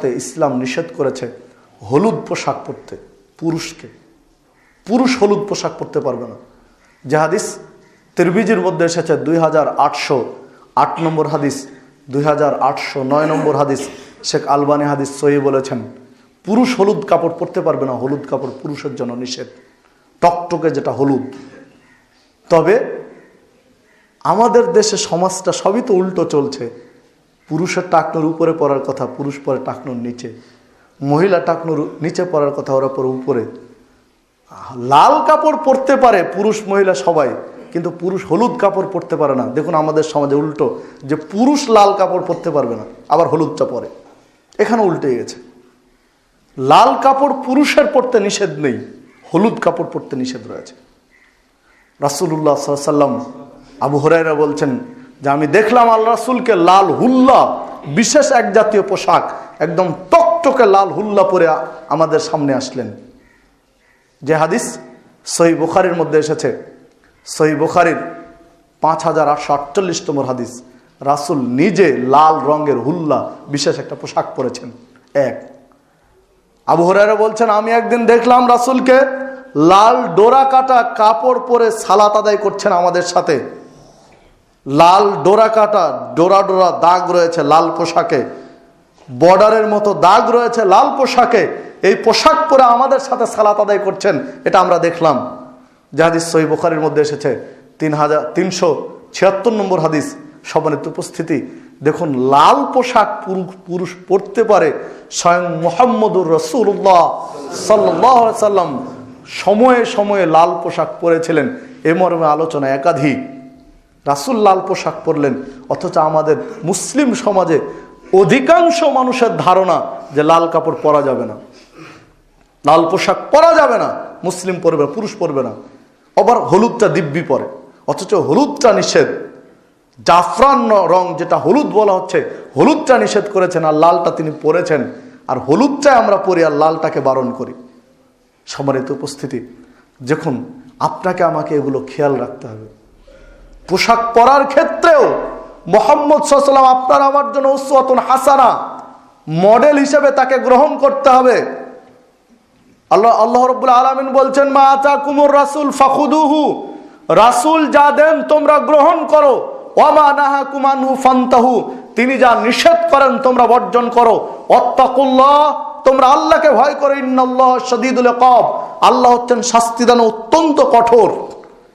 তে ইসলাম নিষেধ করেছে, হলুদ পোশাক পরতে, পুরুষকে। পুরুষ হলুদ পোশাক পরতে পারবে না। যে হাদিস তিরবিজির মধ্যে এসেছে, দুই হাজার আটশো আট নম্বর হাদিস, দুই হাজার আটশো নয় নম্বর হাদিস, শেখ আলবানি হাদিস সহি বলেছেন, পুরুষ হলুদ কাপড় পরতে পারবে না, হলুদ কাপড় পুরুষের জন্য নিষেধ। টকটকে যেটা হলুদ। তবে আমাদের দেশে সমাজটা সবই তো উল্টো চলছে। পুরুষের টাকনোর উপরে পড়ার কথা, পুরুষ পরে টাকনোর নিচে। মহিলা টাকনোর নিচে পড়ার কথা, ওরা পরে উপরে। লাল কাপড় পরতে পারে পুরুষ, মহিলা সবাই, কিন্তু পুরুষ হলুদ কাপড় পরতে পারে না। দেখুন আমাদের সমাজে উল্টো, যে পুরুষ লাল কাপড় পরতে পারবে না, আবার হলুদটা পরে। এখানে উল্টে গেছে। লাল কাপড় পুরুষের পরতে নিষেধ নেই, হলুদ কাপড় পরতে নিষেধ রয়েছে। রাসুল্লাহ সাল্লাম আবু হরাইরা বলছেন যে আমি দেখলাম আল্লাহ রাসুলকে লাল হুল্লা, বিশেষ এক জাতীয় পোশাক, একদম টকটকে লাল হুল্লা পরে আমাদের সামনে আসলেন। যে হাদিস সহি বুখারির মধ্যে এসেছে। সহি বুখারির পাঁচ হাজার আটশো আটচল্লিশ নম্বর হাদিস। রাসুল নিজে লাল রঙের হুল্লা, বিশেষ একটা পোশাক পরেছেন। এক। আবু বলছেন, আমি একদিন দেখলাম রাসুলকে লাল ডোরা কাটা কাপড় পরে সালাত আদায় করছেন আমাদের সাথে। লাল ডোরা কাটা, ডোরা ডোরা দাগ রয়েছে লাল পোশাকে। বর্ডারের মতো দাগ রয়েছে লাল পোশাকে। এই পোশাক পরে আমাদের সাথে সালাত আদায় করছেন, এটা আমরা দেখলাম। যে হাদিস সহি বুখারির মধ্যে এসেছে, তিন হাজার তিনশো ছিয়াত্তর নম্বর হাদিস সমানিত উপস্থিতি। দেখুন, লাল পোশাক পুরু- পুরুষ পরতে পারে স্বয়ং মোহাম্মদুর রসুল্লাহ সাল্লাহ সাল্লাম সময়ে সময়ে লাল পোশাক পরেছিলেন। এ মর্মে আলোচনা একাধিক। রাসুল লাল পোশাক পরলেন, অথচ আমাদের মুসলিম সমাজে অধিকাংশ মানুষের ধারণা যে লাল কাপড় পরা যাবে না। লাল পোশাক পরা যাবে না, মুসলিম পরবে পুরুষ পরবে না। আবার হলুদটা দিব্যি পরে, অথচ হলুদটা নিষেধ। জাফরান রং যেটা হলুদ বলা হচ্ছে, হলুদটা নিষেধ করেছেন আর লালটা তিনি পরেছেন। আর হলুদটাই আমরা পরি আর লালটাকে বারণ করি। সম্মানিত উপস্থিতি। দেখুন, আপনাকে আমাকে এগুলো খেয়াল রাখতে হবে। পোশাক পরার ক্ষেত্রেও মোহাম্মদ সাল্লাম আপনার আমার জন্য উসওয়াতুন হাসানা মডেল হিসেবে তাকে গ্রহণ করতে হবে। আল্লাহ আল্লাহ রব্বুল আলমিন বলছেন, মা আতা কুমুর রাসুল ফাখুদুহু। রাসুল যা দেন তোমরা গ্রহণ করো। ওমা নাহা কুমানহু ফান্তাহু। তিনি যা নিষেধ করেন তোমরা বর্জন করো। অত্তাকুল্লাহ তোমরা আল্লাহকে ভয় করো। ইন্নাল্লাহ শদীদুল কব আল্লাহ হচ্ছেন শাস্তিদান অত্যন্ত কঠোর।